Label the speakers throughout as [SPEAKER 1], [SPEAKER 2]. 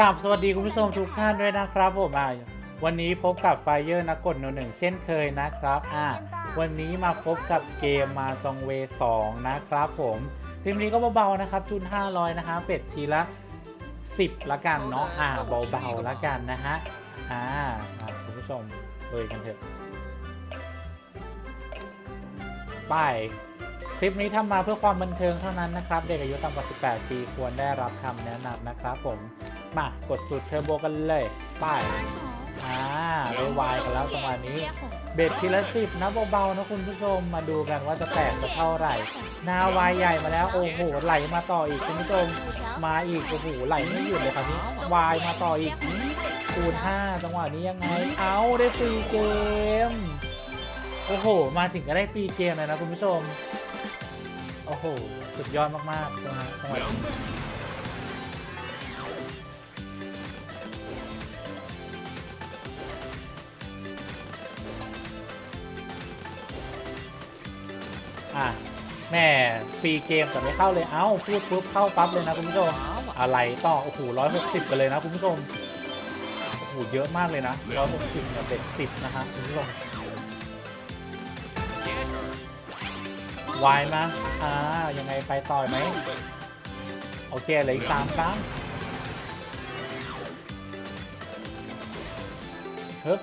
[SPEAKER 1] กราบสวัสดีคุณผู้ชมทุกท่านด้วยนะครับผมอ่าวันนี้พบกับไฟเยอร์นักกดโนหนึ่งเช่นเคยนะครับอ่าวันนี้มาพบกับเกมมาจองเวสองนะครับผมทีมนี้ก็เบาๆนะครับทุน500 นะฮะเป็ดทีละ 10 ละกันเนาะอ่าเบาๆละกันนะฮะอ่ามาคุณผู้ชมเลยกันเถอะไปคลิปนี้ทำมาเพื่อความบันเทิงเท่านั้นนะครับ เด็กอายุต่ำกว่า 18 ปีควรได้รับคำแนะนำนะครับผม มากดสุดเทอร์โบกันเลยไป้ายอ่าได้วายกันแล้วจังหวะนี้ เบ็ดทีละสิบนะเบาๆนะคุณผู้ชมมาดูกันว่าจะแตกจะเท่าไหร่หนาวายใหญ่มาแล้วโอ้โหไหลมาต่ออีกคุณผู้ชมมาอีกโอ้โหไหลไม่หยุดเลยครับนี้วายมาต่ออีกคูณ5จังหวะนี้ยังไง เอาได้ฟรีเกมโอ้โห มาถึงก็ได้ฟรีเกมเลยนะคุณผู้ชม โอ้โห สุดยอดมากๆจังหวะจังหวะ อะแม่ฟรีเกมแต่ไม่เข้าเลย เอ้าพูดปุ๊บเข้าปั๊บเลยนะคุณผู้ชม อะไรต่อ โอ้โหร้อยหกสิบกันเลยนะคุณผู้ชม โอ้โหเยอะมากเลยนะร้อยหกสิบกับเด็กสิบนะฮะคุณผู้ชมวายมาอ่า ยังไงไปต่อยไหม โอเคเหลืออีกสามครั้งเฮ้ย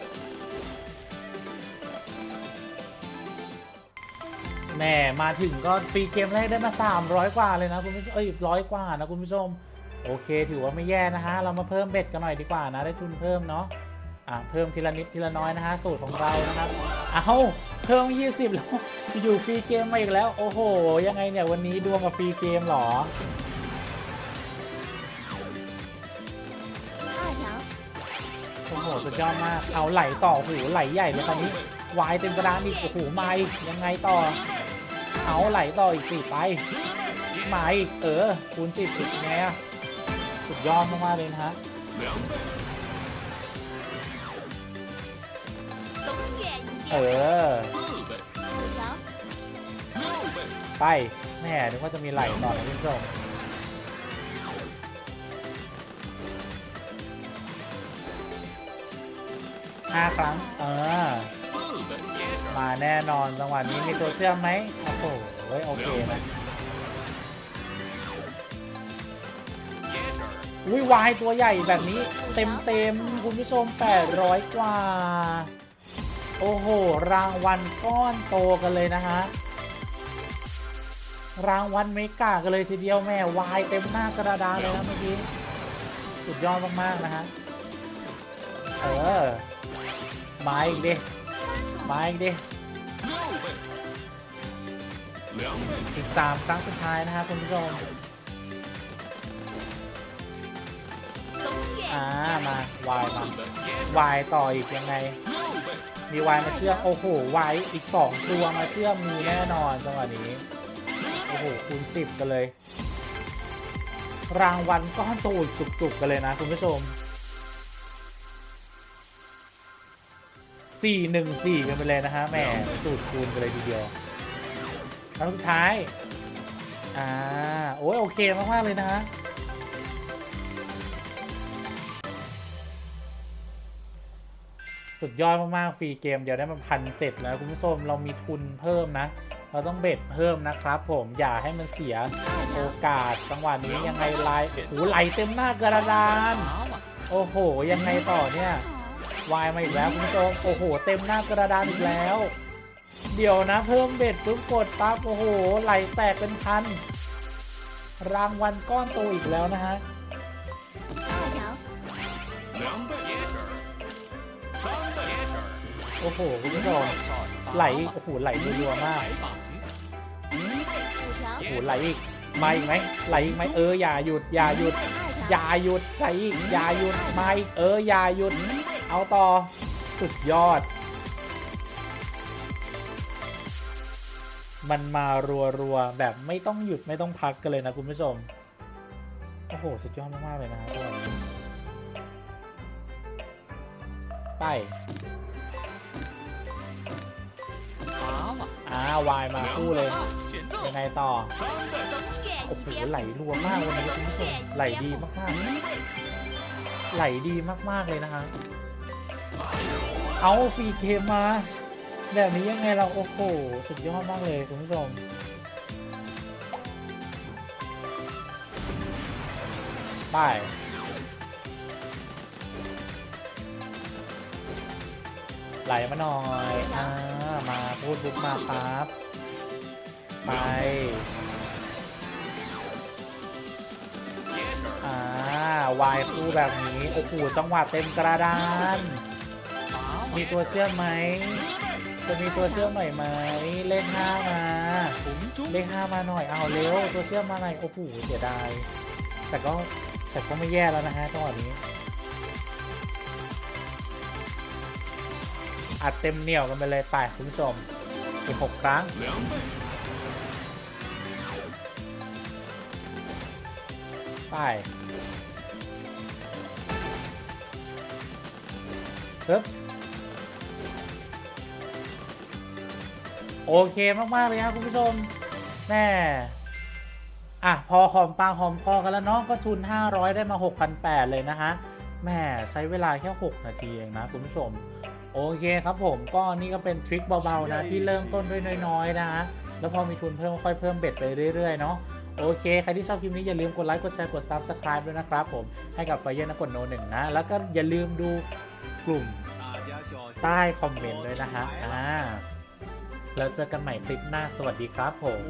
[SPEAKER 1] แหม่มาถึงก็ฟรีเกมแรกได้มา 300 กว่าเลยนะคุณผู้ชมเอ้ยร้อยกว่านะคุณผู้ชม โอเค ถือว่าไม่แย่นะฮะ เรามาเพิ่มเบ็ดกันหน่อยดีกว่านะ ได้ทุนเพิ่มเนาะ อะ เพิ่มทีละนิดทีละน้อยนะฮะ สูตรของเรานะครับ เอาเพิ่ม 20 แล้ว อยู่ฟรีเกมมาอีกแล้ว โอ้โห ยังไงเนี่ยวันนี้ดวงกับฟรีเกมหรอโอ้โห สุดยอดมาก เอาไหลต่อโอ้โหไหลใหญ่เลยตอนนี้วายเต็มกระดานอีกโอ้โหมาอีกยังไงต่อ เอาไหลต่ออีกสี่ไปมาอีกเออคูณสิบสิบไงอะสุดยอดมากๆเลยนะฮะเออ ไปแม่นึกว่าจะมีไหลต่อนะพี่ผู้ชม ห้าครั้ง เออ มาแน่นอนจังหวะนี้มีตัวเชื่อมไหมโอ้โหโอเคนะอุ้ยวายตัวใหญ่แบบนี้เต็มเต็มๆคุณผู้ชม 800 กว่า โอ้โห รางวัลก้อนโตกันเลยนะฮะ รางวัลเมกากันเลยทีเดียวแม่วายเต็มหน้ากระดานเลยนะเมื่อกี้ สุดยอดมาก ๆ นะฮะ เออ มาอีกดิ มาอีกดิอีกสามครั้งสุดท้ายนะฮะคุณผู้ชมอ่ามาวายมาวายต่ออีกยังไง มีวายมาเชื่อมโอ้โหวายอีกสองตัวมาเชื่อมมีแน่นอนจังหวะนี้ โอ้โหคูณสิบกันเลย รางวัลก้อนโตอีกจุกๆกันเลยนะคุณผู้ชม สี่หนึ่งสี่กันไปเลยนะฮะแหมสูตรคูณกันเลยทีเดียวครั้งสุดท้าย อ่า โอ้ยโอเคมาก ๆ เลยนะฮะสุดยอดมาก ๆ ฟรีเกม เดี๋ยวได้มาพันเจ็ดแล้วคุณผู้ชมเรามีทุนเพิ่มนะ เราต้องเบ็ดเพิ่มนะครับผมอย่าให้มันเสียโอกาสจังหวะนี้ยังไงไลน์โอ้โหไหลเต็มหน้ากระดาน โอ้โห ยังไงต่อเนี่ย วายมาอีกแล้วคุณผู้ชมโอ้โห เต็มหน้ากระดานอีกแล้ว เดี๋ยวนะเพิ่มเบ็ดปุ๊บกดปั๊บโอ้โห ไหลแตกเป็นพัน รางวัลก้อนโตอีกแล้วนะฮะโอ้โหคุณผู้ชมไหลโอ้โหไหลรัวๆมากโอ้โหไหลอีกมาอีกไหมไหลอีกไหมเอออย่าหยุดอย่าหยุดอย่าหยุดไหลอีกอย่าหยุดมาอีกเอออย่าหยุด เอาต่อ สุดยอด มันมารัวๆ แบบไม่ต้องหยุดไม่ต้องพักกันเลยนะคุณผู้ชม โอ้โห สุดยอดมากๆเลยนะครับตอนนี้ไปอ่าวายมาคู่เลย ยังไงต่อ โอ้โห ไหลรัวมากวันนี้คุณผู้ชมไหลดีมากๆไหลดีมากๆเลยนะคะ เอาฟรีเกมมา แบบนี้ยังไงเราโอ้โหสุดยอดมากเลยคุณผู้ชมไปไหลมาหน่อยอ่ามาพูดบุกมาครับไปอ่าวายคู่แบบนี้ โอ้โหจังหวะเต็มกระดาน มีตัวเชื่อมไหม จะมีตัวเชื่อมหน่อยไหมเลขห้ามา เลขห้ามาหน่อยเอาเร็วตัวเชื่อมมาหน่อยโอ้โหเสียดาย แต่ก็แต่ก็ไม่แย่แล้วนะฮะจังหวะนี้ อัดเต็มเหนี่ยวกันไปเลยไปคุณผู้ชมอีกหกครั้งไปปึ๊บ โอเคมากๆเลยครับคุณผู้ชมแน่อะพอหอมปากหอมคอกันแล้วเนาะก็ทุน 500 ได้มา 6,800 เลยนะฮะแม่ใช้เวลาแค่ 6 นาทีเองนะคุณผู้ชม โอเคครับผมก็นี่ก็เป็นทริคเบาๆนะที่เริ่มต้นด้วยน้อยๆนะฮะแล้วพอมีทุนเพิ่มค่อยเพิ่มเบ็ดไปเรื่อยๆเนาะโอเค ใครที่ชอบคลิปนี้อย่าลืมกดไลค์ กดแชร์ กด Subscribe ด้วยนะครับผม ให้กับไฟเยอร์นะกดโนหนึ่งนะ แล้วก็อย่าลืมดูกลุ่มใต้คอมเมนต์ด้วยนะฮะอ่า แล้วเจอกันใหม่คลิปหน้าสวัสดีครับผม